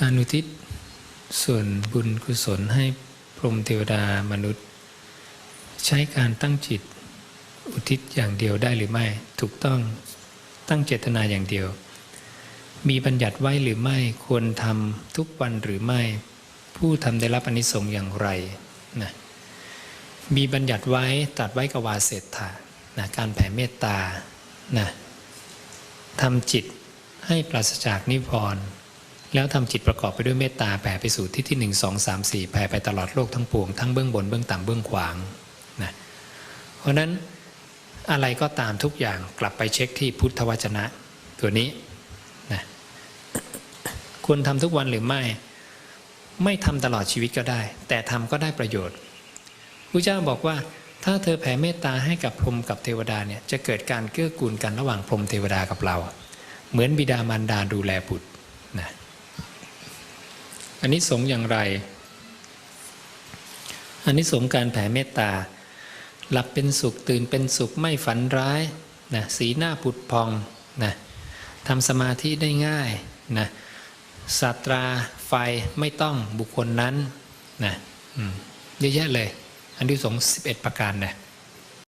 การอุทิศส่วนบุญกุศลให้พรหมเทวดามนุษย์ ใช้การตั้งจิต อุทิศอย่างเดียวได้หรือไม่ ถูกต้องตั้งเจตนาอย่างเดียว มีบัญญัติไว้หรือไม่ควรทำทุกวันหรือไม่ ผู้ทำได้รับอนิสงส์อย่างไรนะมีบัญญัติไว้ตัดไว้กวาเศรษฐานะการแผ่เมตตานะทำจิตให้ปราศจากนิวรณ์ แล้วทำจิตประกอบไปด้วยเมตตาแผ่ไปสู่ที่ที่หนึ่งสองสามสี่แผ่ไปตลอดโลกทั้งปวงทั้งเบื้องบนเบื้องต่ำเบื้องขวางนะเพราะฉะนั้นอะไรก็ตามทุกอย่างกลับไปเช็คที่พุทธวจนะตัวนี้นะควรทำทุกวันหรือไม่ ไม่ทำตลอดชีวิตก็ได้ แต่ทำก็ได้ประโยชน์พระเจ้าบอกว่าถ้าเธอแผ่เมตตาให้กับพรหมกับเทวดาเนี่ยจะเกิดการเกื้อกูลกันระหว่างพรหมเทวดากับเรา เหมือนบิดามารดาดูแลบุตรนะ อันนี้สงอย่างไร อันนี้สงการแผ่เมตตา หลับเป็นสุขตื่นเป็นสุขไม่ฝันร้ายนะสีหน้าผุดพองนะทำสมาธิได้ง่ายนะศาตราไฟไม่ต้องบุคคลนั้นนะอืมเยอะแยะเลย อันที่สงส์11ประการนะ